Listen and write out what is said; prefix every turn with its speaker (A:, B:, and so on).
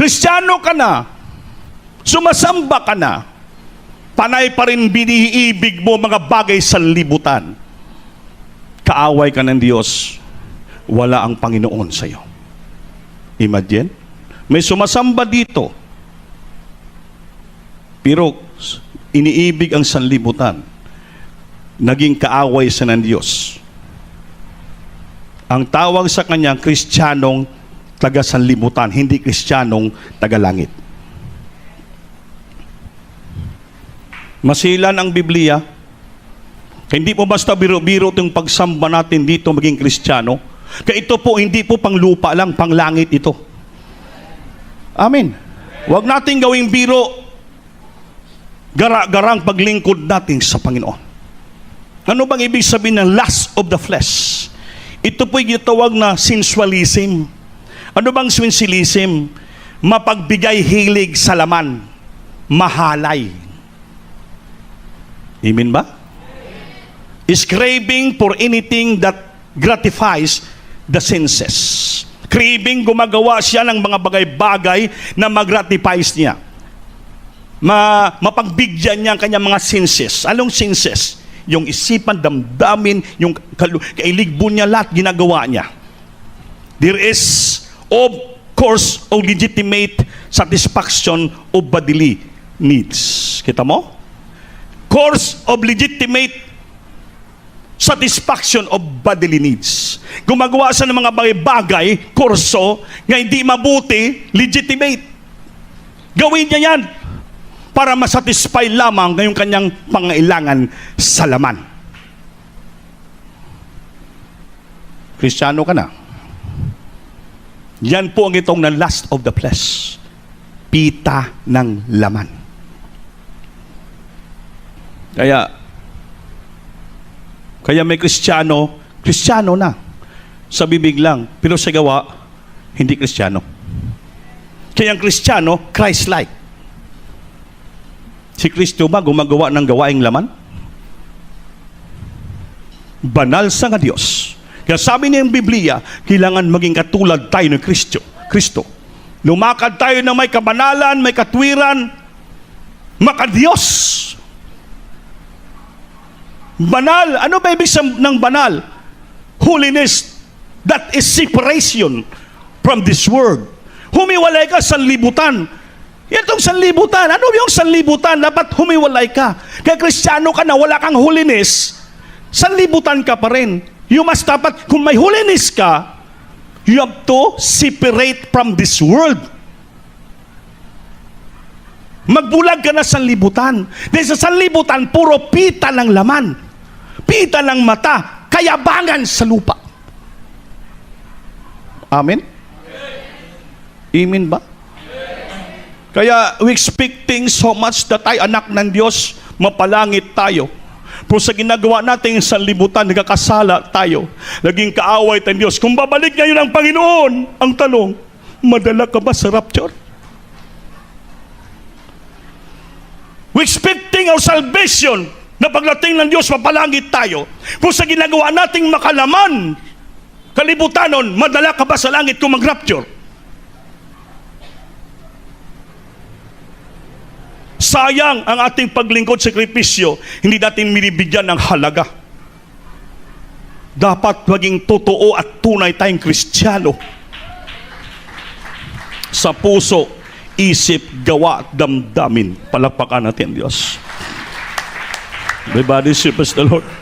A: Kristiyano ka na, sumasamba ka na, panay pa rin biniibig mo mga bagay sa libutan. Kaaway ka ng Diyos, wala ang Panginoon sa iyo. Imagine, may sumasamba dito, pero iniibig ang sanlibutan, naging kaaway sa ng Diyos. Ang tawag sa kanya, Kristiyanong taga sanlibutan, hindi Kristiyanong taga langit. Masilan ang Biblia. Hindi po basta biro-biro itong pagsamba natin dito maging Kristiyano. Kaya ito po, hindi po pang lupa lang, pang langit ito. Amen. Huwag natin gawing biro gara-garang paglingkod natin sa Panginoon. Ano bang ibig sabihin ng lust of the flesh? Ito po'y ginatawag na sensualism. Ano bang sensualism? Mapagbigay hilig sa laman. Mahalay. Amen ba? Is craving for anything that gratifies the senses. Craving, gumagawa siya ng mga bagay-bagay na mag-gratifies niya. Ma mapagbigyan niya ang kanyang mga senses. Anong senses? Yung isipan, damdamin, yung kailigbo niya, lahat ginagawa niya. There is, of course, a legitimate satisfaction of bodily needs. Kita mo? Course of legitimate satisfaction of bodily needs. Gumagawa siya ng mga bagay-bagay, kurso, nga hindi mabuti, legitimate. Gawin niya yan para masatisfy lamang ngayong kanyang pangailangan sa laman. Kristiyano ka na. Yan po ang itong na lust of the flesh. Pita ng laman. Kaya, kaya may Kristiyano, Kristiyano na. Sa bibig lang, pero sa gawa, hindi Kristiyano. Kaya ang Kristiyano, Christ-like. Si Kristo ba gumagawa ng gawaing laman? Banal sa nga Diyos. Kaya sabi niya yung Biblia, kailangan maging katulad tayo ng Kristo. Kristo. Lumakad tayo na may kabanalan, may katwiran, makadiyos. Banal. Ano ba ibig ng banal? Holiness. That is separation from this world. Humiwalay ka sa libutan. Itong sanlibutan. Ano yung sanlibutan? Dapat humiwalay ka. Kaya kristyano ka na, wala kang holiness, sanlibutan ka pa rin. You must dapat, kung may holiness ka, you have to separate from this world. Magbulag ka na sa libutan. Dahil sa sanlibutan, puro pita ng laman. Pita ng mata. Kayabangan sa lupa. Amen? Amen ba? Kaya we expecting so much that tayo anak ng Diyos, mapalangit tayo. Pero sa ginagawa natin sa libutan, nagkakasala tayo. Naging kaaway tayo Diyos. Kung babalik ngayon ang Panginoon, ang tanong, madala ka ba sa rapture? We expecting our salvation na pagdating ng Diyos, mapalangit tayo. Kung sa ginagawa nating makalaman, kalibutanon, madala ka ba sa langit kung mag-rapture? Sayang ang ating paglingkod sa kripisyo, hindi natin minibigyan ng halaga. Dapat maging totoo at tunay tayong kristyano. Sa puso, isip, gawa, at damdamin. Palakpakan natin Diyos. Everybody, praise the Lord.